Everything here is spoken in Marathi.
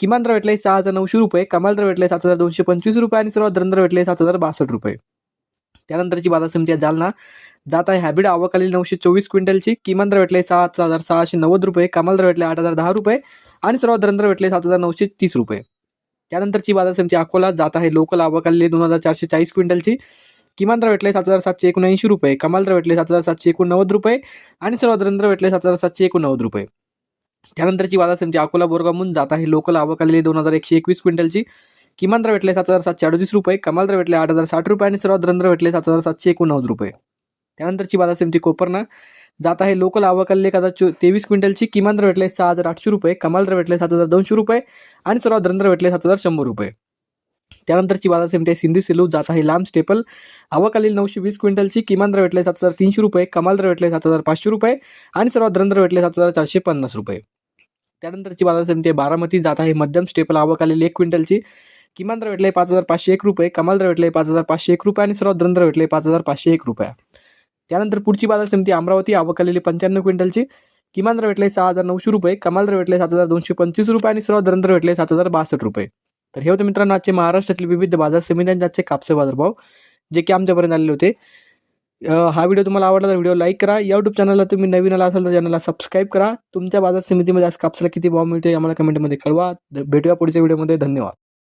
किमान दर भेटले सहा हजार नऊशे रुपये कमाल दर भेटले सात हजार दोनशे पंचवीस रुपये आणि सर्वात दरंदर भेटले सात हजार बासष्ट रुपये. त्यानंतरची बाजार समिती आहे जालना. जात आहे हॅबिड आवकालील नऊशे चोवीस क्विंटलची. किमान दर भेटले सात हजार सहाशे नव्वद रुपये कमाल दर भेटले आठ हजार दहा रुपये आणि सर्वात दरंदर भेटले सात हजार नऊशे तीस रुपये. त्यानंतरची बाजार समिती अकोला. जात आहे लोकल आवकालील दोन हजार चारशे चाळीस क्विंटलची. किमान दर भेटले सात हजार सातशे एकोणऐंशी रुपये कमाल दर भेटले सात हजार सातशे एकोणनव्वद रुपये आणि सर्वात दरंदर भेटले सात हजार सातशे एकोणनव्वद रुपये. त्यानंतरची वादा समिती अकोला बोरगामून जात आहे. लोकल आवक आलेली दोन हजार एकशे एकवीस क्विंटलची. किमान दर भेटले सात हजार सातशे अडतीस रुपये कमाल दर भेटले आठ हजार साठ रुपये आणि सर्वात दर भेटले सात हजार सातशे एकोणनव्वद रुपये. त्यानंतरची बाजार समिती कोपरना जात आहे. लोकल आवक आलेली एक हजार चो तेवीस क्विंटलची. किमान दर भेटले सहा हजार आठशे रुपये कमाल दर भेटले सात हजार दोनशे रुपये आणि सर्वात दर भेटले सात हजार शंभर रुपये. त्यानंतरची बाजार समिती आहे सिंधी सेलू जात आहे. लांब स्टेपल. आवक आलेली नऊशे वीस क्विंटलची. किमान दर भेटले सात हजार तीनशे रुपये कमाल दर भेटले सात हजार पाचशे रुपये आणि सर्वात दर भेटले सात हजार चारशे पन्नास रुपये. त्यानंतरची बाजार समिती आहे बारामती जात आहे मध्यम स्टेपल आवक आलेली एक क्विंटलची. किमान दर भेटले पाच हजार पाचशे एक रुपये कमाल दर भेटले पाच हजार पाचशे एक रुपये आणि सर्वात दर भेटले पाच हजार पाचशे एक रुपये. त्यानंतर पुढची बाजार समिती अमरावती आवक आलेली पंच्याण्णव क्विंटलची. किमान दर भेटले सहा हजार नऊशे रुपये कमाल दर भेटले सात हजार दोनशे पंचवीस रुपये आणि सर्वात दर भेटले सात हजार बासष्ट रुपये. तर हे होते मित्रांनो आजचे महाराष्ट्रातील विविध बाजार समित्यांचे आजचे कापसे बाजारभाव जे की आमच्यापर्यंत आलेले होते. हा व्हिडिओ तुम्हाला आवडला तर व्हिडिओ लाईक करा. या यूट्यूब चॅनलला तुम्ही नवीन आला असाल तर चॅनलला सबस्क्राईब करा. तुमच्या बाजार समितीमध्ये आज कापसाला किती भाव मिळते आम्हाला कमेंटमध्ये कळवा. भेटूया पुढच्या व्हिडिओमध्ये धन्यवाद.